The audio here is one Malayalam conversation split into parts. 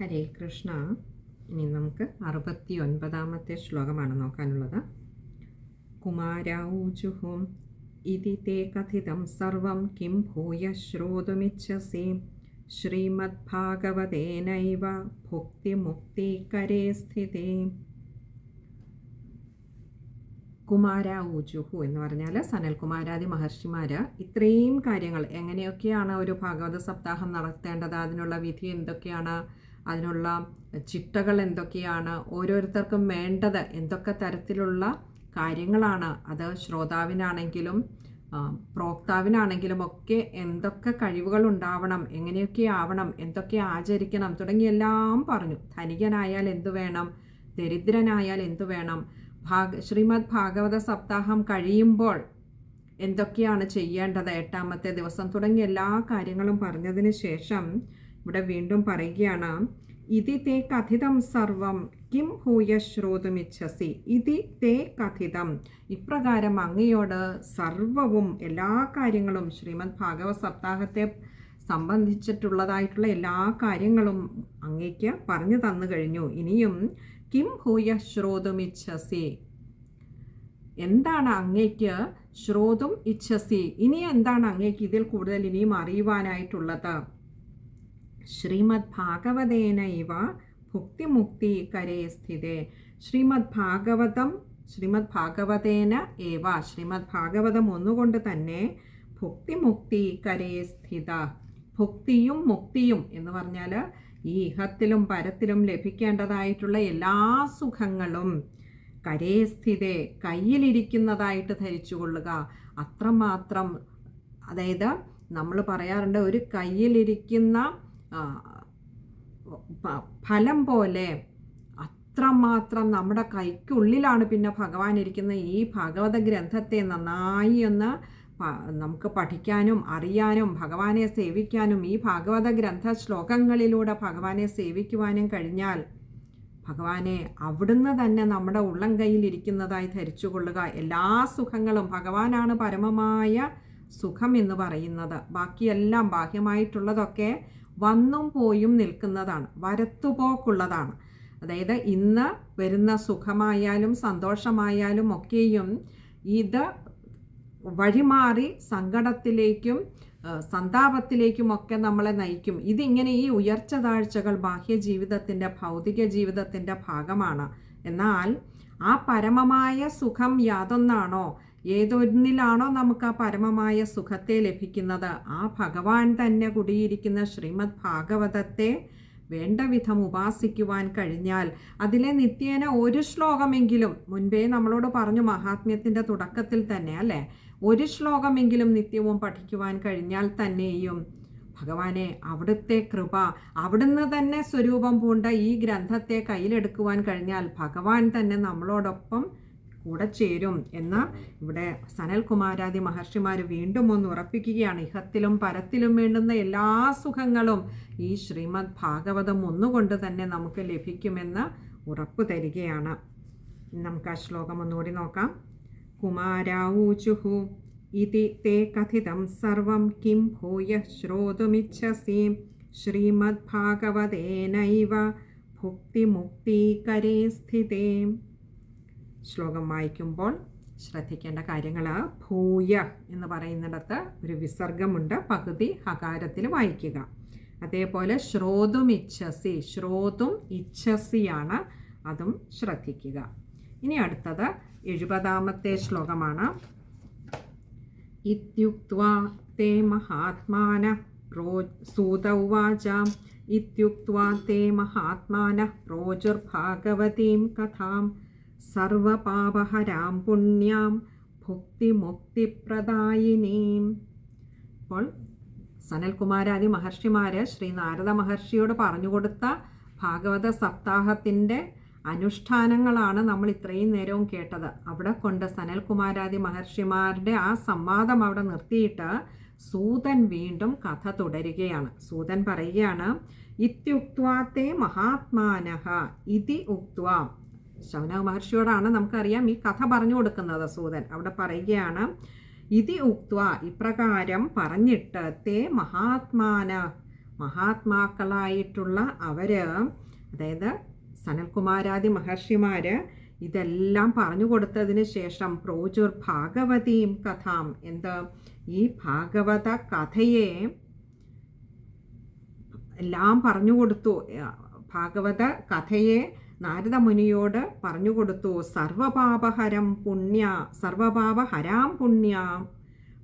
ഹരേ കൃഷ്ണ. ഇനി നമുക്ക് അറുപത്തി ഒൻപതാമത്തെ ശ്ലോകമാണ് നോക്കാനുള്ളത്. കുമാരൗജുഹും ഇതി തേ കഥിതം സർവം കിം ഭൂയ ശ്രോതുമിച്ഛസി. ശ്രീമദ്ഭാഗവതേനൈവ ഭുക്തിമുക്തികരേ സ്ഥിതേ. കുമാര ഊജുഹു എന്ന് പറഞ്ഞാൽ സനൽകുമാരാദി മഹർഷിമാർ ഇത്രയും കാര്യങ്ങൾ എങ്ങനെയൊക്കെയാണ് ഒരു ഭാഗവത സപ്താഹം നടത്തേണ്ടത് അതിനുള്ള വിധി എന്തൊക്കെയാണ് അതിനുള്ള ചിട്ടകൾ എന്തൊക്കെയാണ്? ഓരോരുത്തർക്കും വേണ്ടത് എന്തൊക്കെ തരത്തിലുള്ള കാര്യങ്ങളാണ്? അത് ശ്രോതാവിനാണെങ്കിലും പ്രോക്താവിനാണെങ്കിലും ഒക്കെ എന്തൊക്കെ കഴിവുകൾ ഉണ്ടാവണം എങ്ങനെയൊക്കെ ആവണം എന്തൊക്കെ ആചരിക്കണം തുടങ്ങിയെല്ലാം പറഞ്ഞു. ധനികനായാൽ എന്തു വേണം? ദരിദ്രനായാൽ എന്തു വേണം? ഭാഗ ശ്രീമദ് ഭാഗവത സപ്താഹം കഴിയുമ്പോൾ എന്തൊക്കെയാണ് ചെയ്യേണ്ടത്? എട്ടാമത്തെ ദിവസം തുടങ്ങിയ എല്ലാ കാര്യങ്ങളും പറഞ്ഞതിന് ശേഷം ഇവിടെ വീണ്ടും പറയുകയാണ് ഇതി തേ കഥിതം സർവം കിം ഭൂയ ശ്രോതുമിച്ഛസി ഇതി തേ കഥിതം ഇപ്രകാരം അങ്ങയോട് സർവവും എല്ലാ കാര്യങ്ങളും ശ്രീമദ് ഭാഗവത സപ്താഹത്തെ സംബന്ധിച്ചിട്ടുള്ളതായിട്ടുള്ള എല്ലാ കാര്യങ്ങളും അങ്ങയ്ക്ക് പറഞ്ഞു തന്നു കഴിഞ്ഞു. ഇനിയും കിം ഭൂയ ശ്രോതുമിച്ഛസി എന്താണ് അങ്ങയ്ക്ക് ശ്രോതും ഇച്ഛസി? ഇനി എന്താണ് അങ്ങയ്ക്ക് ഇതിൽ കൂടുതൽ ഇനിയും അറിയുവാനായിട്ടുള്ളത്? ശ്രീമദ് ഭാഗവതേന ഇവ ഭുക്തിമുക്തി കരേ സ്ഥിതേ. ശ്രീമദ് ഭാഗവതം ശ്രീമദ് ഭാഗവതേന ഏവ ശ്രീമദ് ഭാഗവതം ഒന്നുകൊണ്ട് തന്നെ ഭുക്തിമുക്തി കരേ സ്ഥിത. ഭുക്തിയും മുക്തിയും എന്ന് പറഞ്ഞാൽ ഈ ഇഹത്തിലും പരത്തിലും ലഭിക്കേണ്ടതായിട്ടുള്ള എല്ലാ സുഖങ്ങളും കരേ സ്ഥിതേ കയ്യിലിരിക്കുന്നതായിട്ട് ധരിച്ചു കൊള്ളുക. അത്രമാത്രം അതായത് നമ്മൾ പറയാറുണ്ട് ഒരു കയ്യിലിരിക്കുന്ന ഫലം പോലെ അത്രമാത്രം നമ്മുടെ കൈക്കുള്ളിലാണ് പിന്നെ ഭഗവാൻ ഇരിക്കുന്ന ഈ ഭഗവത ഗ്രന്ഥത്തെ നന്നായി ഒന്ന് നമുക്ക് പഠിക്കാനും അറിയാനും ഭഗവാനെ സേവിക്കാനും ഈ ഭാഗവത ഗ്രന്ഥ ശ്ലോകങ്ങളിലൂടെ ഭഗവാനെ സേവിക്കുവാനും കഴിഞ്ഞാൽ ഭഗവാനെ അവിടുന്ന് തന്നെ നമ്മുടെ ഉള്ളം കയ്യിലിരിക്കുന്നതായി ധരിച്ചുകൊള്ളുക. എല്ലാ സുഖങ്ങളും ഭഗവാനാണ് പരമമായ സുഖം എന്ന് പറയുന്നത്. ബാക്കിയെല്ലാം ബാഹ്യമായിട്ടുള്ളതൊക്കെ വന്നും പോയും നിൽക്കുന്നതാണ് വരത്തുപോക്കുള്ളതാണ്. അതായത് ഇന്ന് വരുന്ന സുഖമായാലും സന്തോഷമായാലും ഒക്കെയും ഇത് വഴിമാറി സങ്കടത്തിലേക്കും സന്താപത്തിലേക്കും ഒക്കെ നമ്മളെ നയിക്കും. ഇതിങ്ങനെ ഈ ഉയർച്ച താഴ്ചകൾ ബാഹ്യ ജീവിതത്തിന്റെ ഭൗതിക ജീവിതത്തിന്റെ ഭാഗമാണ്. എന്നാൽ ആ പരമമായ സുഖം യാതൊന്നാണോ? ഏതൊന്നിലാണോ നമുക്ക് ആ പരമമായ സുഖത്തെ ലഭിക്കുന്നത്? ആ ഭഗവാൻ തന്നെ കുടിയിരിക്കുന്ന ശ്രീമദ് ഭാഗവതത്തെ വേണ്ട വിധം ഉപാസിക്കുവാൻ കഴിഞ്ഞാൽ അതിലെ നിത്യേന ഒരു ശ്ലോകമെങ്കിലും മുൻപേ നമ്മളോട് പറഞ്ഞു മഹാത്മ്യത്തിന്റെ തുടക്കത്തിൽ തന്നെ അല്ലേ? ഒരു ശ്ലോകമെങ്കിലും നിത്യവും പഠിക്കുവാൻ കഴിഞ്ഞാൽ തന്നെയും ഭഗവാനെ അവിടുത്തെ കൃപ അവിടുന്ന് തന്നെ സ്വരൂപം പൂണ്ട ഈ ഗ്രന്ഥത്തെ കയ്യിലെടുക്കുവാൻ കഴിഞ്ഞാൽ ഭഗവാൻ തന്നെ നമ്മളോടൊപ്പം കൂടെ ചേരും എന്ന് ഇവിടെ സനൽകുമാരാദി മഹർഷിമാർ വീണ്ടും ഒന്ന് ഉറപ്പിക്കുകയാണ്. ഇഹത്തിലും പരത്തിലും വേണ്ടുന്ന എല്ലാ സുഖങ്ങളും ഈ ശ്രീമദ് ഭാഗവതം ഒന്നുകൊണ്ട് തന്നെ നമുക്ക് ലഭിക്കുമെന്ന് ഉറപ്പു തരികയാണ്. നമുക്ക് ആ ശ്ലോകം ഒന്നുകൂടി നോക്കാം. കുമാരാവൂചുഹു ഇതി തേ കഥിതം സർവം കിം ഭൂയ ശ്രോതുമിച്ഛസി ശ്രീമദ്ഭാഗവതേനൈവ ഭുക്തിമുക്തീകരേ സ്ഥിതേ. ശ്ലോകം വായിക്കുമ്പോൾ ശ്രദ്ധിക്കേണ്ട കാര്യങ്ങൾ ഭൂയ എന്ന് പറയുന്നിടത്ത് ഒരു വിസർഗമുണ്ട്. പകുതി ഹകാരത്തിൽ വായിക്കുക. അതേപോലെ ശ്രോതും ഇച്ഛസി. ശ്രോതും ഇച്ഛസിയാണ്. അതും ശ്രദ്ധിക്കുക. ഇനി അടുത്തത് എഴുപതാമത്തെ ശ്ലോകമാണ്. ഇത്യുക്ത്വാ തേ മഹാത്മാന റോ സൂത ഉവാച ഇത്യുക്ത്വാ തേ മഹാത്മാന റോജുർഭാഗവതീം കഥാം. സർവപാപഹരാം പുണ്യാം ഭുക്തിമുക്തിപ്രദായിനീം. അപ്പോൾ സനൽകുമാരാദി മഹർഷിമാർ ശ്രീ നാരദ മഹർഷിയോട് പറഞ്ഞു കൊടുത്ത ഭാഗവത സപ്താഹത്തിന്റെ അനുഷ്ഠാനങ്ങളാണ് നമ്മൾ ഇത്രയും നേരവും കേട്ടത്. അവിടെ കൊണ്ട് സനൽകുമാരാദി മഹർഷിമാരുടെ ആ സംവാദം അവിടെ നിർത്തിയിട്ട് സൂതൻ വീണ്ടും കഥ തുടരുകയാണ്. സൂതൻ പറയുകയാണ് ഇത്യുക്വാത്തെ മഹാത്മാനഹ ഇതി ഉക്വ ശൗന മഹർഷിയോടാണ് നമുക്കറിയാം ഈ കഥ പറഞ്ഞു കൊടുക്കുന്നത് സൂതൻ അവിടെ പറയുകയാണ് ഇതി ഉക്വ ഇപ്രകാരം പറഞ്ഞിട്ട് തേ മഹാത്മാന മഹാത്മാക്കളായിട്ടുള്ള അവർ അതായത് സനൽകുമാരാദി മഹർഷിമാർ ഇതെല്ലാം പറഞ്ഞു കൊടുത്തതിന് ശേഷം പ്രോചുർ ഭാഗവതീം കഥാം. എന്ത്? ഈ ഭാഗവത കഥയെ എല്ലാം പറഞ്ഞു കൊടുത്തു. ഭാഗവത കഥയെ നാരദ മുനിയോട് പറഞ്ഞു കൊടുത്തു സർവപാപഹരം പുണ്യ സർവപാപഹരാം പുണ്യ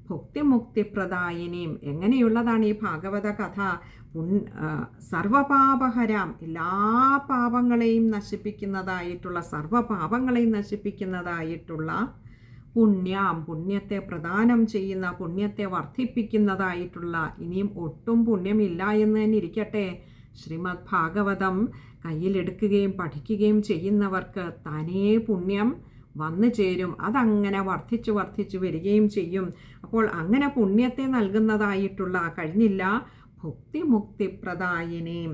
ഭുക്തിമുക്തിപ്രദായിനിയും എങ്ങനെയുള്ളതാണ് ഈ ഭാഗവത കഥ. സർവപാപഹരാം എല്ലാ പാപങ്ങളെയും നശിപ്പിക്കുന്നതായിട്ടുള്ള സർവപാപങ്ങളെയും നശിപ്പിക്കുന്നതായിട്ടുള്ള പുണ്യാം പുണ്യത്തെ പ്രദാനം ചെയ്യുന്ന പുണ്യത്തെ വർദ്ധിപ്പിക്കുന്നതായിട്ടുള്ള ഇനിയും ഒട്ടും പുണ്യമില്ല എന്ന് തന്നെ ഇരിക്കട്ടെ. ശ്രീമദ് ഭാഗവതം കയ്യിലെടുക്കുകയും പഠിക്കുകയും ചെയ്യുന്നവർക്ക് തനേ പുണ്യം വന്നു ചേരും. അതങ്ങനെ വർദ്ധിച്ചു വർദ്ധിച്ചു വരികയും ചെയ്യും. അപ്പോൾ അങ്ങനെ പുണ്യത്തെ നൽകുന്നതായിട്ടുള്ള കഴിഞ്ഞില്ല. ഭുക്തിമുക്തിപ്രദായിനേയും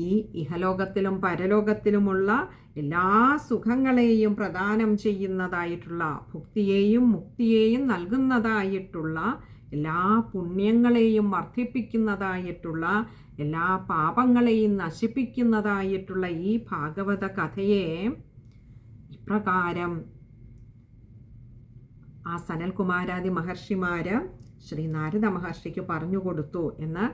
ഈ ഇഹലോകത്തിലും പരലോകത്തിലുമുള്ള എല്ലാ സുഖങ്ങളെയും പ്രദാനം ചെയ്യുന്നതായിട്ടുള്ള ഭുക്തിയെയും മുക്തിയെയും നൽകുന്നതായിട്ടുള്ള എല്ലാ പുണ്യങ്ങളെയും വർദ്ധിപ്പിക്കുന്നതായിട്ടുള്ള എല്ലാ പാപങ്ങളെയും നശിപ്പിക്കുന്നതായിട്ടുള്ള ഈ ഭാഗവത കഥയെ ഇപ്രകാരം ആ സനൽകുമാരാദി മഹർഷിമാർ ശ്രീ നാരദ മഹർഷിക്ക് പറഞ്ഞു കൊടുത്തു എന്ന്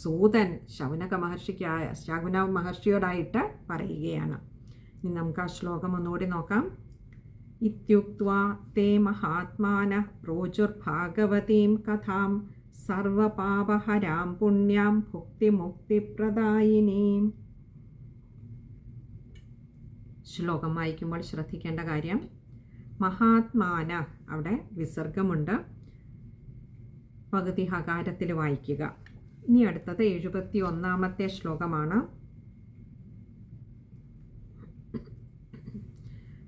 സൂതൻ ശൗനക മഹർഷിക്കായ ശകുന മഹർഷിയോടായിട്ട് പറയുകയാണ്. ഇനി നമുക്ക് ആ ശ്ലോകം ഒന്നുകൂടി നോക്കാം. ഇത്യുക്വാ തേ മഹാത്മാന പ്രോചുർഭാഗവതീം കഥാം സർവപാപഹരാം പുണ്യാം ഭുക്തിമുക്തിപ്രദായിനീം. ശ്ലോകം വായിക്കുമ്പോൾ ശ്രദ്ധിക്കേണ്ട കാര്യം മഹാത്മാന അവിടെ വിസർഗമുണ്ട്. പകുതി ഹകാരത്തിൽ വായിക്കുക. ഇനി അടുത്തത് എഴുപത്തി ഒന്നാമത്തെ ശ്ലോകമാണ്.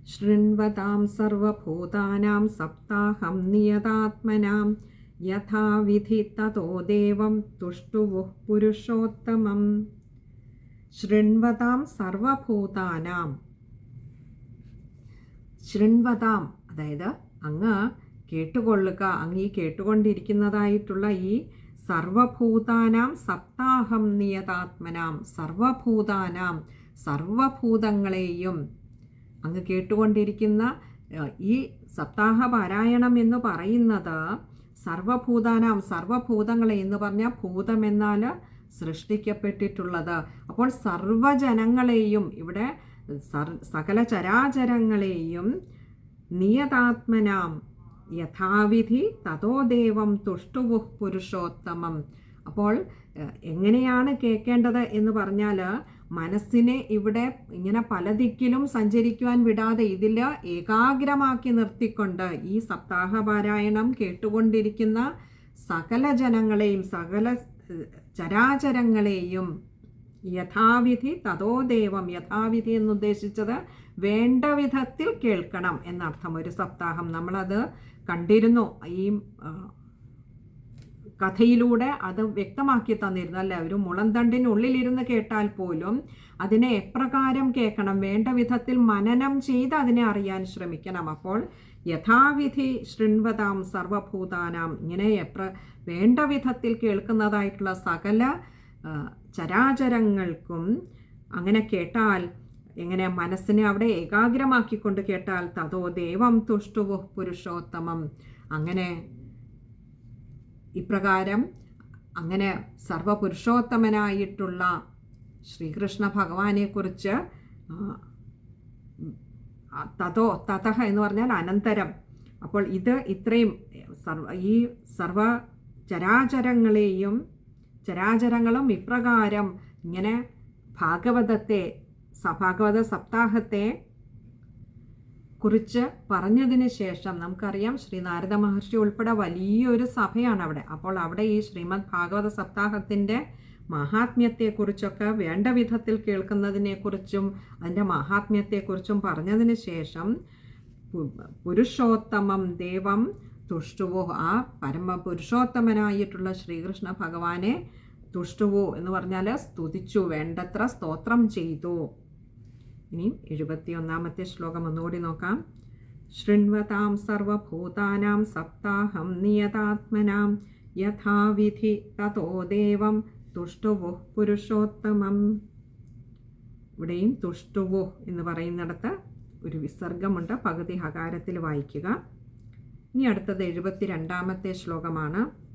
ശൃണ്വതാം സർവഭൂതാനാം സപ്താഹം നിയതാത്മനാം യഥാവിധി തതോ ദേവം തുഷ്ടുവുഃ പുരുഷോത്തമം. ശൃൺവതാം സർവഭൂതാനാം. ശൃൺവതാം അതായത് അങ്ങ് കേട്ടുകൊള്ളുക അങ്ങ് ഈ കേട്ടുകൊണ്ടിരിക്കുന്നതായിട്ടുള്ള ഈ സർവഭൂതാനാം സപ്താഹം നിയതാത്മനാം സർവഭൂതാനാം സർവഭൂതങ്ങളെയും അങ്ങ് കേട്ടുകൊണ്ടിരിക്കുന്ന ഈ സപ്താഹ പാരായണം എന്ന് പറയുന്നത് സർവഭൂതാനാം സർവഭൂതങ്ങളെ എന്ന് പറഞ്ഞാൽ ഭൂതമെന്നാൽ സൃഷ്ടിക്കപ്പെട്ടിട്ടുള്ളത്. അപ്പോൾ സർവജനങ്ങളെയും ഇവിടെ സകല ചരാചരങ്ങളെയും നിയതാത്മനാം യഥാവിധി തതോ ദേവം തുഷ്ടുവു പുരുഷോത്തമം. അപ്പോൾ എങ്ങനെയാണ് കേൾക്കേണ്ടത് എന്ന് പറഞ്ഞാൽ മനസ്സിനെ ഇവിടെ ഇങ്ങനെ പല ദിക്കിലും സഞ്ചരിക്കുവാൻ വിടാതെ ഇതിൽ ഏകാഗ്രമാക്കി നിർത്തിക്കൊണ്ട് ഈ സപ്താഹ പാരായണം കേട്ടുകൊണ്ടിരിക്കുന്ന സകല ജനങ്ങളെയും സകല ചരാചരങ്ങളെയും യഥാവിധി തതോ ദേവം യഥാവിധി എന്നുദ്ദേശിച്ചത് വേണ്ട വിധത്തിൽ കേൾക്കണം എന്നർത്ഥം ഒരു സപ്താഹം. നമ്മളത് കണ്ടിരുന്നു. ഈ കഥയിലൂടെ അത് വ്യക്തമാക്കി തന്നിരുന്നു. അല്ലേ? ഒരു മുളന്തണ്ടിനുള്ളിലിരുന്ന് കേട്ടാൽ പോലും അതിനെ എപ്രകാരം കേൾക്കണം? വേണ്ട വിധത്തിൽ മനനം ചെയ്ത് അതിനെ അറിയാൻ ശ്രമിക്കണം. അപ്പോൾ യഥാവിധി ശൃൺവതാം സർവഭൂതാനാം ഇങ്ങനെ എപ്ര വേണ്ട വിധത്തിൽ കേൾക്കുന്നതായിട്ടുള്ള സകല ചരാചരങ്ങൾക്കും അങ്ങനെ കേട്ടാൽ എങ്ങനെ മനസ്സിനെ അവിടെ ഏകാഗ്രമാക്കിക്കൊണ്ട് കേട്ടാൽ തതോ ദേവം തുഷ്ടുവു പുരുഷോത്തമം. അങ്ങനെ ഇപ്രകാരം അങ്ങനെ സർവപുരുഷോത്തമനായിട്ടുള്ള ശ്രീകൃഷ്ണ ഭഗവാനെക്കുറിച്ച് തതോ തതഹ എന്ന് പറഞ്ഞാൽ അനന്തരം. അപ്പോൾ ഇത് ഇത്രയും സർവ ഈ സർവ ചരാചരങ്ങളെയും ചരാചരങ്ങളും ഇപ്രകാരം ഇങ്ങനെ ഭാഗവതത്തെ ഭാഗവത സപ്താഹത്തെ കുറിച്ച് പറഞ്ഞതിന് ശേഷം നമുക്കറിയാം ശ്രീ നാരദ മഹർഷി ഉൾപ്പെടെ വലിയൊരു സഭയാണ് അവിടെ അപ്പോൾ അവിടെ ഈ ശ്രീമദ് ഭാഗവത സപ്താഹത്തിന്റെ മഹാത്മ്യത്തെക്കുറിച്ചൊക്കെ വേണ്ട വിധത്തിൽ കേൾക്കുന്നതിനെക്കുറിച്ചും അതിന്റെ മഹാത്മ്യത്തെക്കുറിച്ചും പറഞ്ഞതിന് ശേഷം പുരുഷോത്തമം ദേവം തുഷ്ടുവോ ആ പരമ പുരുഷോത്തമനായിട്ടുള്ള ശ്രീകൃഷ്ണ ഭഗവാനെ തുഷ്ടുവോ എന്ന് പറഞ്ഞാൽ സ്തുതിച്ചു വേണ്ടത്ര സ്തോത്രം ചെയ്തു. ഇനി എഴുപത്തിയൊന്നാമത്തെ ശ്ലോകം ഒന്നുകൂടി നോക്കാം. ശൃണ്വതാം സർവഭൂതാനാം സപ്താഹം നിയതാത്മനാം യഥാവിധി തതോ ദേവം തുഷ്ടുവോ പുരുഷോത്തമം. ഇവിടെയും തുഷ്ടുവോ എന്ന് പറയുന്നിടത്ത് ഒരു വിസർഗമുണ്ട്. പകുതി ഹകാരത്തിൽ വായിക്കുക. ഇനി അടുത്തത് എഴുപത്തി രണ്ടാമത്തെ ശ്ലോകമാണ്.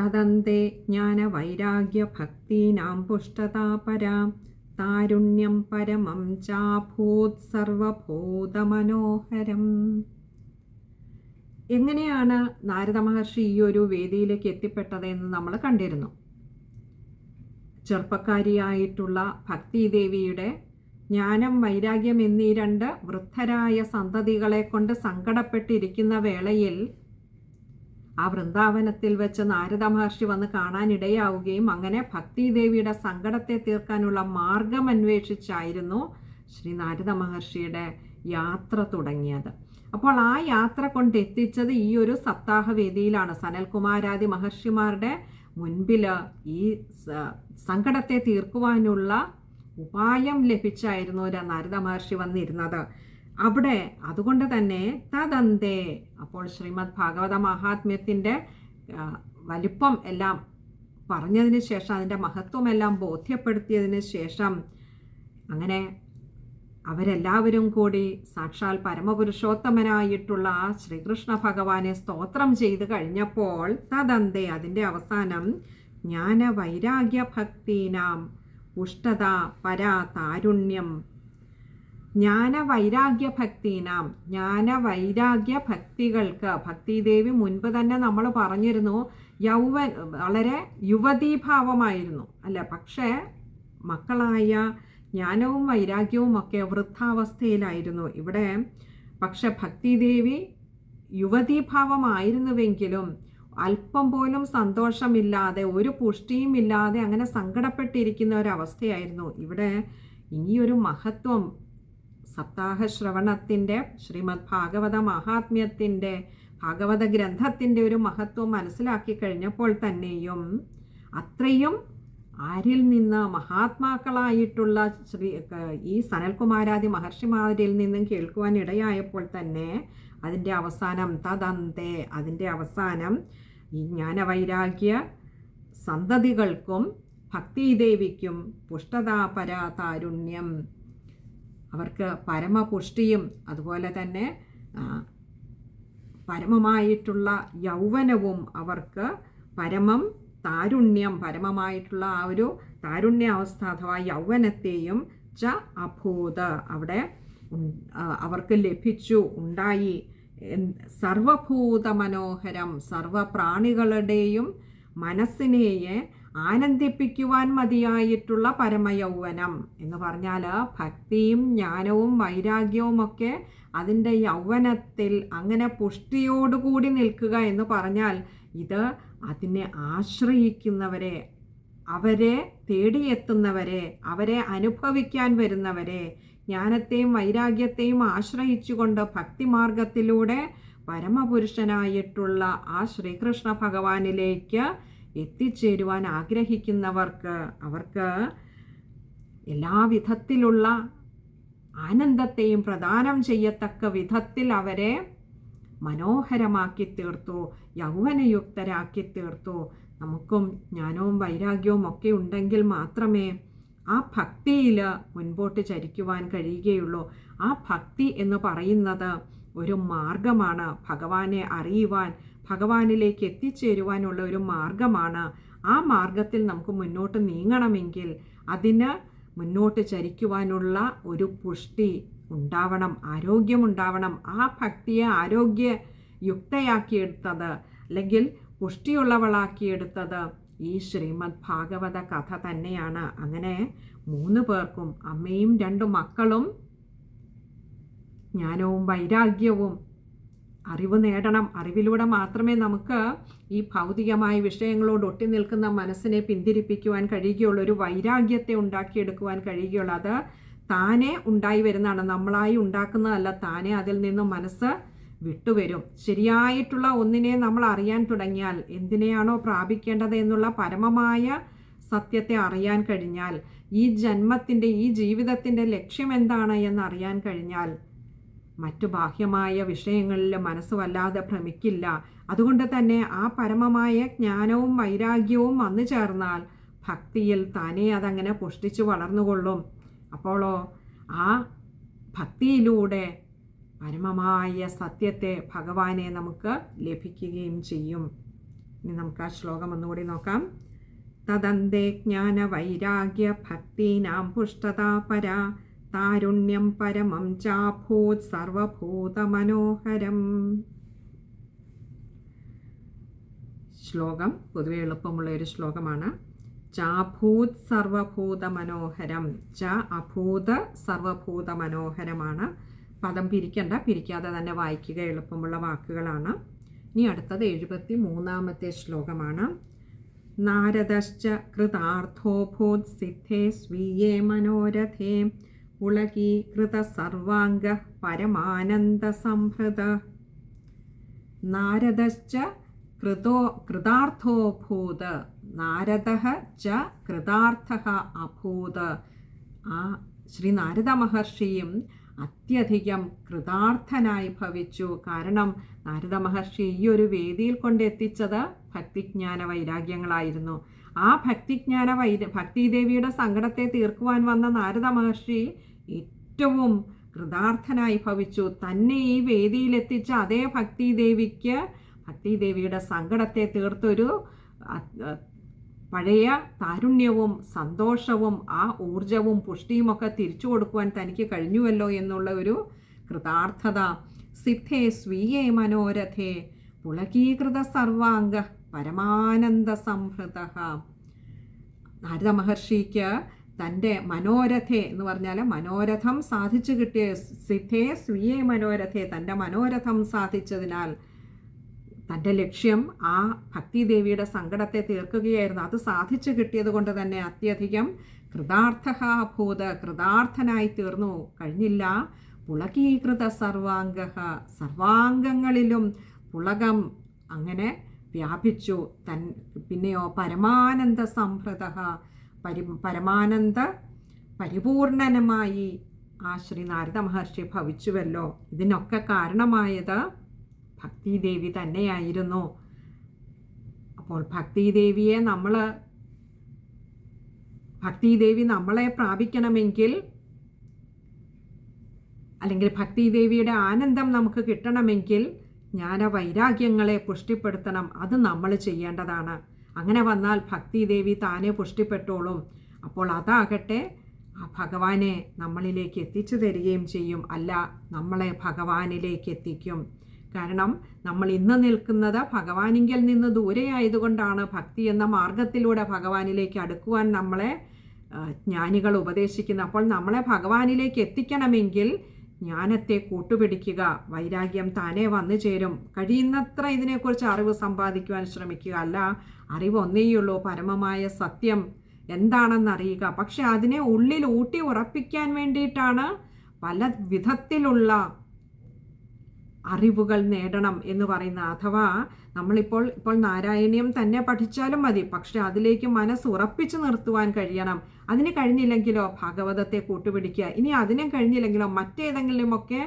തദന്തേ ജ്ഞാനവൈരാഗ്യഭക്തീനാം പുഷ്ടതാപരാം താരുണ്യം പരമം ചാഭൂത് സർവഭൂതമനോഹരം. എങ്ങനെയാണ് നാരദ മഹർഷി ഈ ഒരു വേദിയിലേക്ക് എത്തിപ്പെട്ടതെന്ന് നമ്മൾ കണ്ടിരുന്നു. ചെറുപ്പക്കാരിയായിട്ടുള്ള ഭക്തിദേവിയുടെ ജ്ഞാനം വൈരാഗ്യം എന്നീ രണ്ട് വൃദ്ധരായ സന്തതികളെ കൊണ്ട് സങ്കടപ്പെട്ടിരിക്കുന്ന വേളയിൽ ആ വൃന്ദാവനത്തിൽ വെച്ച് നാരദ മഹർഷി വന്ന് കാണാനിടയാവുകയും അങ്ങനെ ഭക്തിദേവിയുടെ സങ്കടത്തെ തീർക്കാനുള്ള മാർഗം അന്വേഷിച്ചായിരുന്നു ശ്രീ നാരദ മഹർഷിയുടെ യാത്ര തുടങ്ങിയത്. അപ്പോൾ ആ യാത്ര കൊണ്ട് കൊണ്ടെത്തിച്ചത് ഈ ഒരു സപ്താഹവേദിയിലാണ്. സനൽകുമാരാദി മഹർഷിമാരുടെ മുൻപിൽ ഈ സങ്കടത്തെ തീർക്കുവാനുള്ള ഉപായം ലഭിച്ചായിരുന്നു നാരദ മഹർഷി വന്നിരുന്നത്. അവിടെ അതുകൊണ്ട് തന്നെ തദന്തേ. അപ്പോൾ ശ്രീമദ് ഭാഗവത മഹാത്മ്യത്തിന്റെ വലിപ്പം എല്ലാം പറഞ്ഞതിന് ശേഷം അതിന്റെ മഹത്വമെല്ലാം ബോധ്യപ്പെടുത്തിയതിന് ശേഷം അങ്ങനെ അവരെല്ലാവരും കൂടി സാക്ഷാൽ പരമപുരുഷോത്തമനായിട്ടുള്ള ആ ശ്രീകൃഷ്ണ ഭഗവാനെ സ്തോത്രം ചെയ്ത് കഴിഞ്ഞപ്പോൾ തദന്തേ അതിന്റെ അവസാനം ജ്ഞാന വൈരാഗ്യ ഭക്തീനാം പരാ താരുണ്യം ജ്ഞാന വൈരാഗ്യ ഭക്തീനാം ജ്ഞാനവൈരാഗ്യ ഭക്തികൾക്ക് ഭക്തിദേവി മുൻപ് തന്നെ നമ്മൾ പറഞ്ഞിരുന്നു യൗവൻ വളരെ യുവതീഭാവമായിരുന്നു. അല്ല പക്ഷേ മക്കളായ ജ്ഞാനവും വൈരാഗ്യവും ഒക്കെ വൃദ്ധാവസ്ഥയിലായിരുന്നു. ഇവിടെ പക്ഷെ ഭക്തിദേവി യുവതീഭാവമായിരുന്നുവെങ്കിലും അല്പം പോലും സന്തോഷമില്ലാതെ ഒരു പുഷ്ടിയും ഇല്ലാതെ അങ്ങനെ സങ്കടപ്പെട്ടിരിക്കുന്ന ഒരവസ്ഥയായിരുന്നു. ഇവിടെ ഇനിയൊരു മഹത്വം സപ്താഹ ശ്രവണത്തിന്റെ ശ്രീമദ് ഭാഗവത മഹാത്മ്യത്തിന്റെ ഭാഗവത ഗ്രന്ഥത്തിന്റെ ഒരു മഹത്വം മനസ്സിലാക്കി കഴിഞ്ഞപ്പോൾ തന്നെയും അത്രയും ആരിൽ നിന്ന് മഹാത്മാക്കളായിട്ടുള്ള ശ്രീ ഈ സനൽകുമാരാദി മഹർഷിമാരിൽ നിന്നും കേൾക്കുവാൻ ഇടയായപ്പോൾ തന്നെ അതിന്റെ അവസാനം തദന്തേ അതിന്റെ അവസാനം ഈ ജ്ഞാനവൈരാഗ്യ സന്തതികൾക്കും ഭക്തിദേവിക്കും പുഷ്ടതാപരാ താരുണ്യം അവർക്ക് പരമപുഷ്ടിയും അതുപോലെ തന്നെ പരമമായിട്ടുള്ള യൗവനവും അവർക്ക് പരമം താരുണ്യം പരമമായിട്ടുള്ള ആ ഒരു താരുണ്യാവസ്ഥ അഥവാ യൗവനത്തെയും ച അഭൂത് അവിടെ അവർക്ക് ലഭിച്ചു ഉണ്ടായി. സർവഭൂത മനോഹരം സർവപ്രാണികളുടെയും മനസ്സിനെയെ ആനന്ദിപ്പിക്കുവാൻ മതിയായിട്ടുള്ള പരമയൗവനം എന്ന് പറഞ്ഞാൽ ഭക്തിയും ജ്ഞാനവും വൈരാഗ്യവും ഒക്കെ അതിന്റെ യൗവനത്തിൽ അങ്ങനെ പുഷ്ടിയോടുകൂടി നിൽക്കുക എന്ന് പറഞ്ഞാൽ ഇത് അതിനെ ആശ്രയിക്കുന്നവരെ അവരെ തേടിയെത്തുന്നവരെ അവരെ അനുഭവിക്കാൻ വരുന്നവരെ ജ്ഞാനത്തെയും വൈരാഗ്യത്തെയും ആശ്രയിച്ചുകൊണ്ട് ഭക്തിമാർഗത്തിലൂടെ പരമപുരുഷനായിട്ടുള്ള ആ ശ്രീകൃഷ്ണ ഭഗവാനിലേക്ക് എത്തിച്ചേരുവാൻ ആഗ്രഹിക്കുന്നവർക്ക് അവർക്ക് എല്ലാവിധത്തിലുള്ള ആനന്ദത്തെയും പ്രദാനം ചെയ്യത്തക്ക വിധത്തിൽ അവരെ മനോഹരമാക്കി തീർത്തു യൗവനയുക്തരാക്കി തീർത്തു. നമുക്കും ജ്ഞാനവും വൈരാഗ്യവും ഒക്കെ ഉണ്ടെങ്കിൽ മാത്രമേ ആ ഭക്തിയിൽ മുൻപോട്ട് ചരിക്കുവാൻ കഴിയുകയുള്ളൂ. ആ ഭക്തി എന്ന് പറയുന്നത് ഒരു മാർഗമാണ്. ഭഗവാനെ അറിയുവാൻ ഭഗവാനിലേക്ക് എത്തിച്ചേരുവാനുള്ള ഒരു മാർഗമാണ്. ആ മാർഗത്തിൽ നമുക്ക് മുന്നോട്ട് നീങ്ങണമെങ്കിൽ അതിന് മുന്നോട്ട് ചരിക്കുവാനുള്ള ഒരു പുഷ്ടി ഉണ്ടാവണം ആരോഗ്യമുണ്ടാവണം ആ ഭക്തിയെ ആരോഗ്യ യുക്തയാക്കിയെടുത്തത് അല്ലെങ്കിൽ പുഷ്ടിയുള്ളവളാക്കിയെടുത്തത് ഈ ശ്രീമദ് ഭാഗവത കഥ തന്നെയാണ്. അങ്ങനെ മൂന്ന് പേർക്കും അമ്മയും രണ്ടു മക്കളും ജ്ഞാനവും വൈരാഗ്യവും അറിവ് നേടണം. അറിവിലൂടെ മാത്രമേ നമുക്ക് ഈ ഭൗതികമായ വിഷയങ്ങളോട് ഒട്ടി നിൽക്കുന്ന മനസ്സിനെ പിന്തിരിപ്പിക്കുവാൻ കഴിയുകയുള്ളൂ. ഒരു വൈരാഗ്യത്തെ ഉണ്ടാക്കിയെടുക്കുവാൻ കഴിയുകയുള്ളൂ. അത് താനെ ഉണ്ടായി വരുന്നതാണ്. നമ്മളായി ഉണ്ടാക്കുന്നതല്ല. താനെ അതിൽ നിന്നും മനസ്സ് വിട്ടുവരും. ശരിയായിട്ടുള്ള ഒന്നിനെ നമ്മൾ അറിയാൻ തുടങ്ങിയാൽ എന്തിനെയാണോ പ്രാപിക്കേണ്ടത് എന്നുള്ള പരമമായ സത്യത്തെ അറിയാൻ കഴിഞ്ഞാൽ ഈ ജന്മത്തിന്റെ ഈ ജീവിതത്തിന്റെ ലക്ഷ്യം എന്താണ് എന്ന് അറിയാൻ കഴിഞ്ഞാൽ മറ്റു ബാഹ്യമായ വിഷയങ്ങളിൽ മനസ്സ് വല്ലാതെ ഭ്രമിക്കില്ല. അതുകൊണ്ട് തന്നെ ആ പരമമായ ജ്ഞാനവും വൈരാഗ്യവും വന്നു ചേർന്നാൽ ഭക്തിയിൽ താനേ അതങ്ങനെ പുഷ്ടിച്ചു വളർന്നുകൊള്ളും. അപ്പോളോ ആ ഭക്തിയിലൂടെ പരമമായ സത്യത്തെ ഭഗവാനെ നമുക്ക് ലഭിക്കുകയും ചെയ്യും. ഇനി നമുക്ക് ആ ശ്ലോകം ഒന്നുകൂടി നോക്കാം. തദന്തേ ജ്ഞാന വൈരാഗ്യ ഭക്തീനാം പുഷ്ടതാ പരാ താരുണ്യം പരമം ചാഭൂത് സർവഭൂതമനോഹരം. ശ്ലോകം പൊതുവെ എളുപ്പമുള്ള ഒരു ശ്ലോകമാണ്. ചാഭൂത് സർവഭൂത മനോഹരം ച അഭൂത സർവഭൂത മനോഹരമാണ് പദം പിരിക്കണ്ട പിരിക്കാതെ തന്നെ വായിക്കുക എളുപ്പമുള്ള വാക്കുകളാണ്. ഇനി അടുത്തത് എഴുപത്തി മൂന്നാമത്തെ ശ്ലോകമാണ്. നാരദശ്ച കൃതാർത്ഥോഭൂത് സിദ്ധേ സ്വീയേ മനോരഥേ. പുളകീകൃത സർവാംഗ പരമാനന്ദ സംഹൃത. നാരദശ്ച കൃതോ കൃതാർത്ഥോഭൂത് നാരദ ച കൃതാർത്ഥ അഭൂത്. ആ ശ്രീ നാരദ മഹർഷിയും അത്യധികം കൃതാർത്ഥനായി ഭവിച്ചു. കാരണം നാരദ മഹർഷി ഈ ഒരു വേദിയിൽ കൊണ്ടെത്തിച്ചത് ഭക്തിജ്ഞാന വൈരാഗ്യങ്ങളായിരുന്നു. ആ ഭക്തിജ്ഞാന വൈര ഭക്തിദേവിയുടെ സങ്കടത്തെ തീർക്കുവാൻ വന്ന നാരദ മഹർഷി ഏറ്റവും കൃതാർത്ഥനായി ഭവിച്ചു. തന്നെ ഈ വേദിയിലെത്തിച്ച അതേ ഭക്തി ദേവിക്ക് ഭക്തിദേവിക്ക് ഭക്തിദേവിയുടെ സങ്കടത്തെ തീർത്തൊരു പഴയ താരുണ്യവും സന്തോഷവും ആ ഊർജവും പുഷ്ടിയുമൊക്കെ തിരിച്ചു കൊടുക്കുവാൻ തനിക്ക് കഴിഞ്ഞുവല്ലോ എന്നുള്ള ഒരു കൃതാർത്ഥത. സിദ്ധേ സ്വീയേ മനോരഥേ പുളകീകൃത സർവാംഗ പരമാനന്ദ സംഹൃത. നാരദ മഹർഷിക്ക് തന്റെ മനോരഥെ എന്ന് പറഞ്ഞാൽ മനോരഥം സാധിച്ചു കിട്ടിയ സിദ്ധേ സ്വീയ മനോരഥെ തന്റെ മനോരഥം സാധിച്ചതിനാൽ തന്റെ ലക്ഷ്യം ആ ഭക്തിദേവിയുടെ സങ്കടത്തെ തീർക്കുകയായിരുന്നു. അത് സാധിച്ചു കിട്ടിയത് കൊണ്ട് തന്നെ അത്യധികം കൃതാർത്ഥഭൂത കൃതാർത്ഥനായി തീർന്നു. കഴിഞ്ഞില്ല. പുളകീകൃത സർവാംഗ സർവാംഗങ്ങളിലും പുളകം അങ്ങനെ വ്യാപിച്ചു. തൻ പിന്നെയോ പരമാനന്ദ സംഭൃത പരി പരമാനന്ദ പരിപൂർണനമായി ആ ശ്രീ നാരദ മഹർഷി ഭവിച്ചുവല്ലോ. ഇതിനൊക്കെ കാരണമായത് ഭക്തിദേവി തന്നെയായിരുന്നു. അപ്പോൾ ഭക്തിദേവിയെ നമ്മൾ ഭക്തിദേവി നമ്മളെ പ്രാപിക്കണമെങ്കിൽ അല്ലെങ്കിൽ ഭക്തിദേവിയുടെ ആനന്ദം നമുക്ക് കിട്ടണമെങ്കിൽ ജ്ഞാന വൈരാഗ്യങ്ങളെ പുഷ്ടിപ്പെടുത്തണം. അത് നമ്മൾ ചെയ്യേണ്ടതാണ്. അങ്ങനെ വന്നാൽ ഭക്തി ദേവി താനെ പുഷ്ടിപ്പെട്ടോളും. അപ്പോൾ അതാകട്ടെ ആ ഭഗവാനെ നമ്മളിലേക്ക് എത്തിച്ചു തരികയും ചെയ്യും. അല്ല നമ്മളെ ഭഗവാനിലേക്ക് എത്തിക്കും. കാരണം നമ്മൾ ഇന്ന് നിൽക്കുന്നത് ഭഗവാനിങ്കിൽ നിന്ന് ദൂരെയായതുകൊണ്ടാണ് ഭക്തി എന്ന മാർഗത്തിലൂടെ ഭഗവാനിലേക്ക് അടുക്കുവാൻ നമ്മളെ ജ്ഞാനികൾ ഉപദേശിക്കുന്നത്. അപ്പോൾ നമ്മളെ ഭഗവാനിലേക്ക് എത്തിക്കണമെങ്കിൽ ജ്ഞാനത്തെ കൂട്ടുപിടിക്കുക വൈരാഗ്യം താനേ വന്നു ചേരും. കഴിയുന്നത്ര ഇതിനെക്കുറിച്ച് അറിവ് സമ്പാദിക്കുവാൻ ശ്രമിക്കുക. അല്ല അറിവ് ഒന്നേയുള്ളൂ പരമമായ സത്യം. എന്താണെന്ന് അറിയുക പക്ഷെ അതിനെ ഉള്ളിൽ ഊട്ടി ഉറപ്പിക്കാൻ വേണ്ടിയിട്ടാണ് പല വിധത്തിലുള്ള അറിവുകൾ നേടണം എന്ന് പറയുന്ന അഥവാ നമ്മളിപ്പോൾ ഇപ്പോൾ നാരായണീയം തന്നെ പഠിച്ചാലും മതി. പക്ഷെ അതിലേക്ക് മനസ്സ് ഉറപ്പിച്ചു നിർത്തുവാൻ കഴിയണം. അതിന് കഴിഞ്ഞില്ലെങ്കിലോ ഭാഗവതത്തെ കൂട്ടുപിടിക്കുക. ഇനി അതിനും കഴിഞ്ഞില്ലെങ്കിലോ മറ്റേതെങ്കിലുമൊക്കെ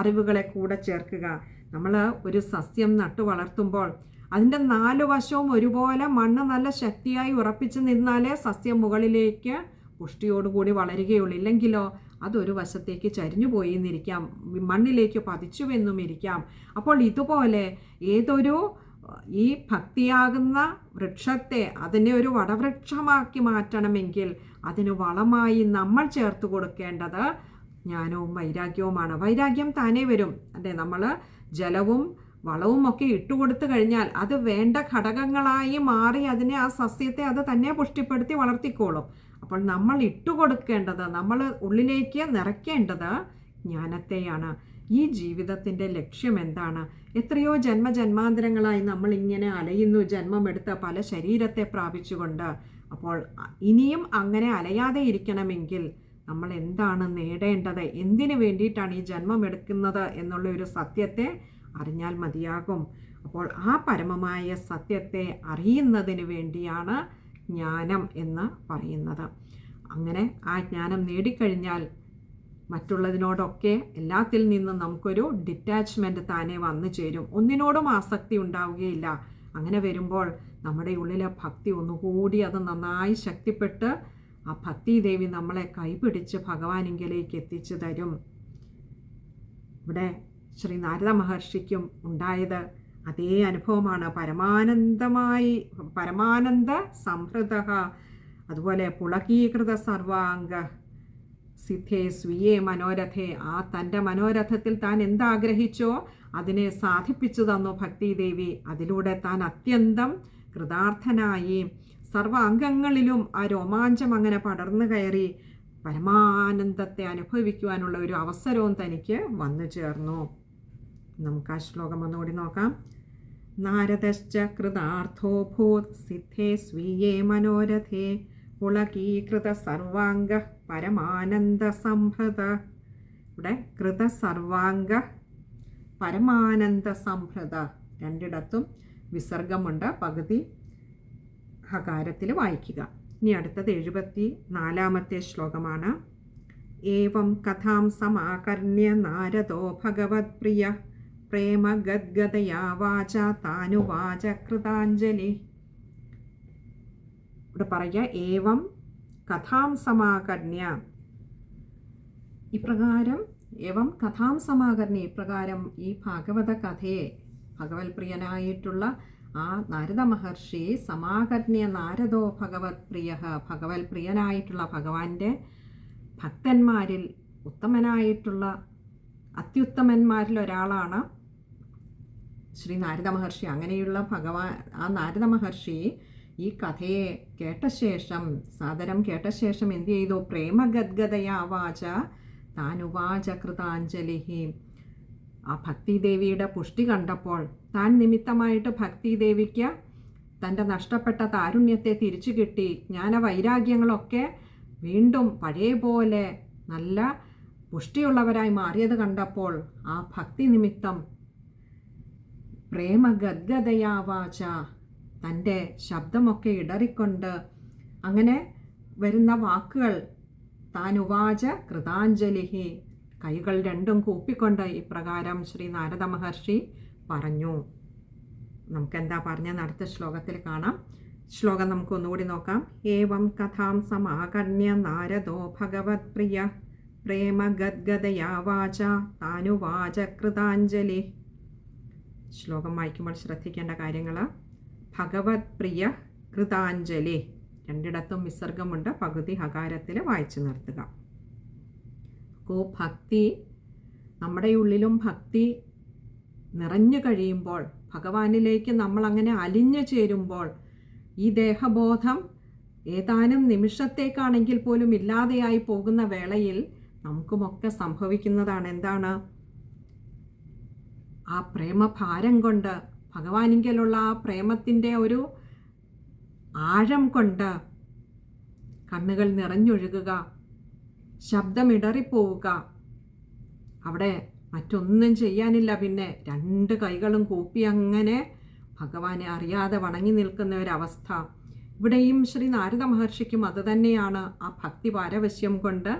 അറിവുകളെ കൂടെ ചേർക്കുക. നമ്മൾ ഒരു സസ്യം നട്ടു വളർത്തുമ്പോൾ അതിന്റെ നാല് വശവും ഒരുപോലെ മണ്ണ് നല്ല ശക്തിയായി ഉറപ്പിച്ചു നിന്നാലേ സസ്യം മുകളിലേക്ക് പുഷ്ടിയോടുകൂടി വളരുകയുള്ളൂ. ഇല്ലെങ്കിലോ അതൊരു വശത്തേക്ക് ചരിഞ്ഞു പോയി എന്നിരിക്കാം മണ്ണിലേക്ക് പതിച്ചുവെന്നും ഇരിക്കാം അപ്പോൾ ഇതുപോലെ ഏതൊരു ഈ ഭക്തിയാകുന്ന വൃക്ഷത്തെ അതിനെ ഒരു വടവൃക്ഷമാക്കി മാറ്റണമെങ്കിൽ അതിന് വളമായി നമ്മൾ ചേർത്ത് കൊടുക്കേണ്ടത് ജ്ഞാനവും വൈരാഗ്യവുമാണ്. വൈരാഗ്യം താനേ വരും. അതെ നമ്മൾ ജലവും വളവും ഒക്കെ ഇട്ടുകൊടുത്തു കഴിഞ്ഞാൽ അത് വേണ്ട ഘടകങ്ങളായി മാറി അതിനെ ആ സസ്യത്തെ അത് തന്നെ പുഷ്ടിപ്പെടുത്തി വളർത്തിക്കോളും. അപ്പോൾ നമ്മൾ ഇട്ടുകൊടുക്കേണ്ടത് നമ്മൾ ഉള്ളിലേക്ക് നിറയ്ക്കേണ്ടത് ജ്ഞാനത്തെയാണ്. ഈ ജീവിതത്തിന്റെ ലക്ഷ്യം എന്താണ്? എത്രയോ ജന്മജന്മാന്തരങ്ങളായി നമ്മൾ ഇങ്ങനെ അലയുന്നു ജന്മമെടുത്ത പല ശരീരത്തെ പ്രാപിച്ചുകൊണ്ട്. അപ്പോൾ ഇനിയും അങ്ങനെ അലയാതെ ഇരിക്കണമെങ്കിൽ നമ്മൾ എന്താണ് നേടേണ്ടത്? എന്തിനു വേണ്ടിയിട്ടാണ് ഈ ജന്മം എടുക്കുന്നത് എന്നുള്ള ഒരു സത്യത്തെ അറിഞ്ഞാൽ മതിയാകും. അപ്പോൾ ആ പരമമായ സത്യത്തെ അറിയുന്നതിന് വേണ്ടിയാണ് ജ്ഞാനം എന്ന് പറയുന്നത്. അങ്ങനെ ആ ജ്ഞാനം നേടിക്കഴിഞ്ഞാൽ മറ്റുള്ളതിനോടൊക്കെ എല്ലാത്തിൽ നിന്നും നമുക്കൊരു ഡിറ്റാച്ച്മെന്റ് താനെ വന്നു ചേരും. ഒന്നിനോടും ആസക്തി ഉണ്ടാവുകയില്ല. അങ്ങനെ വരുമ്പോൾ നമ്മുടെ ഉള്ളിലെ ഭക്തി ഒന്നുകൂടി അത് നന്നായി ശക്തിപ്പെട്ട് ആ ഭക്തി ദേവി നമ്മളെ കൈപിടിച്ച് ഭഗവാനിങ്കിലേക്ക് എത്തിച്ചു തരും. ഇവിടെ ശ്രീ നാരദ മഹർഷിക്കും ഉണ്ടായത് അതേ അനുഭവമാണ്. പരമാനന്ദമായി പരമാനന്ദ സംഹൃത അതുപോലെ പുളകീകൃത സർവാംഗ സിദ്ധേ സ്വീയേ മനോരഥേ ആ തന്റെ മനോരഥത്തിൽ താൻ എന്താഗ്രഹിച്ചോ അതിനെ സാധിപ്പിച്ചു തന്നു ഭക്തിദേവി. അതിലൂടെ താൻ അത്യന്തം കൃതാർത്ഥനായി. സർവ അംഗങ്ങളിലും ആ രോമാഞ്ചം അങ്ങനെ പടർന്നു കയറി. പരമാനന്ദത്തെ അനുഭവിക്കുവാനുള്ള ഒരു അവസരവും തനിക്ക് വന്നു ചേർന്നു. നമുക്ക് ആ ശ്ലോകം ഒന്നുകൂടി നോക്കാം. നാരദശ്ച കൃതാർത്ഥോ ഭൂത് സിദ്ധേ സ്വീയേ മനോരഥേ. പുളകീകൃത സർവാംഗ പരമാനന്ദ സംഭൃത ഇവിടെ കൃത സർവാംഗ പരമാനന്ദ സംഭൃത രണ്ടിടത്തും വിസർഗമുണ്ട്. പകുതി ഹകാരത്തിൽ വായിക്കുക. ഇനി അടുത്തത് എഴുപത്തി നാലാമത്തെ ശ്ലോകമാണ്. ഏവം കഥാം സമാകർണ്യ നാരദോ ഭഗവത്പ്രിയ. പ്രേമഗദ്ഗതയാ വാച താനുവാച കൃതാഞ്ജലി. ഇവിടെ പറയുക ഏവം കഥാം സമാകർണ്യ ഇപ്രകാരം ഏവം കഥാം സമാകർണ്യ ഇപ്രകാരം ഈ ഭാഗവത കഥയെ ഭഗവത് പ്രിയനായിട്ടുള്ള ആ നാരദ മഹർഷി സമാകർണ്യ നാരദോ ഭഗവത് പ്രിയ ഭഗവത് പ്രിയനായിട്ടുള്ള ഭഗവാന്റെ ഭക്തന്മാരിൽ ഉത്തമനായിട്ടുള്ള അത്യുത്തമന്മാരിൽ ഒരാളാണ് ശ്രീ നാരദ മഹർഷി. അങ്ങനെയുള്ള ഭഗവാൻ ആ നാരദ മഹർഷി ഈ കഥയെ കേട്ട ശേഷം സാദരം കേട്ട ശേഷം എന്തു ചെയ്തു? പ്രേമഗദ്ഗതയാവാച താനുവാച കൃതാഞ്ജലി ആ ഭക്തിദേവിയുടെ പുഷ്ടി കണ്ടപ്പോൾ താൻ നിമിത്തമായിട്ട് ഭക്തിദേവിക്ക് തന്റെ നഷ്ടപ്പെട്ട താരുണ്യത്തെ തിരിച്ചു കിട്ടി. ജ്ഞാനവൈരാഗ്യങ്ങളൊക്കെ വീണ്ടും പഴയ പോലെ നല്ല പുഷ്ടിയുള്ളവരായി മാറിയത് കണ്ടപ്പോൾ ആ ഭക്തി നിമിത്തം പ്രേമഗദ്ഗതയാവാച തന്റെ ശബ്ദമൊക്കെ ഇടറിക്കൊണ്ട് അങ്ങനെ വരുന്ന വാക്കുകൾ താൻ ഉവാച കൃതാഞ്ജലിഹി കൈകൾ രണ്ടും കൂപ്പിക്കൊണ്ട് ഇപ്രകാരം ശ്രീ നാരദ മഹർഷി പറഞ്ഞു. നമുക്കെന്താ പറഞ്ഞ അടുത്ത ശ്ലോകത്തിൽ കാണാം. ശ്ലോകം നമുക്ക് ഒന്നുകൂടി നോക്കാം. ഏവം കഥാം സമാകർണ്യ നാരദോ ഭഗവത് പ്രിയ. പ്രേമഗദ്ഗതയാ വാച. താനുവാച കൃതാഞ്ജലി. ശ്ലോകം വായിക്കുമ്പോൾ ശ്രദ്ധിക്കേണ്ട കാര്യങ്ങൾ ഭഗവത് പ്രിയ കൃതാഞ്ജലി. രണ്ടിടത്തും വിസർഗമുണ്ട് പകുതി ഹകാരത്തിൽ വായിച്ചു നിർത്തുക. അപ്പോൾ ഭക്തി നമ്മുടെ ഉള്ളിലും ഭക്തി നിറഞ്ഞു കഴിയുമ്പോൾ ഭഗവാനിലേക്ക് നമ്മൾ അങ്ങനെ അലിഞ്ഞു ചേരുമ്പോൾ ഈ ദേഹബോധം ഏതാനും നിമിഷത്തേക്കാണെങ്കിൽ പോലും ഇല്ലാതെയായി പോകുന്ന വേളയിൽ നമുക്കുമൊക്കെ സംഭവിക്കുന്നതാണ്. എന്താണ്? ആ പ്രേമഭാരം കൊണ്ട് ഭഗവാനിങ്കലുള്ള ആ പ്രേമത്തിന്റെ ഒരു ആഴം കൊണ്ട് കണ്ണുകൾ നിറഞ്ഞൊഴുകുക ശബ്ദമിടറിപ്പോവുക. അവിടെ മറ്റൊന്നും ചെയ്യാനില്ല. പിന്നെ രണ്ട് കൈകളും കൂപ്പി അങ്ങനെ ഭഗവാനെ അറിയാതെ വണങ്ങി നിൽക്കുന്ന ഒരവസ്ഥ. ഇവിടെയും ശ്രീ നാരദ മഹർഷിക്കും അതുതന്നെയാണ് ആ ഭക്തി പാരവശ്യം കൊണ്ട്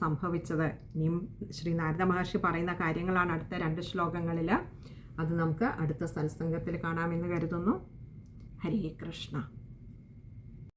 സംഭവിച്ചത്. ഇനിയും ശ്രീ നാരദ മഹർഷി പറയുന്ന കാര്യങ്ങളാണ് അടുത്ത രണ്ട് ശ്ലോകങ്ങളിൽ. അത് നമുക്ക് അടുത്ത സത്സംഗത്തിൽ കാണാമെന്ന് കരുതുന്നു. ഹരേ കൃഷ്ണ.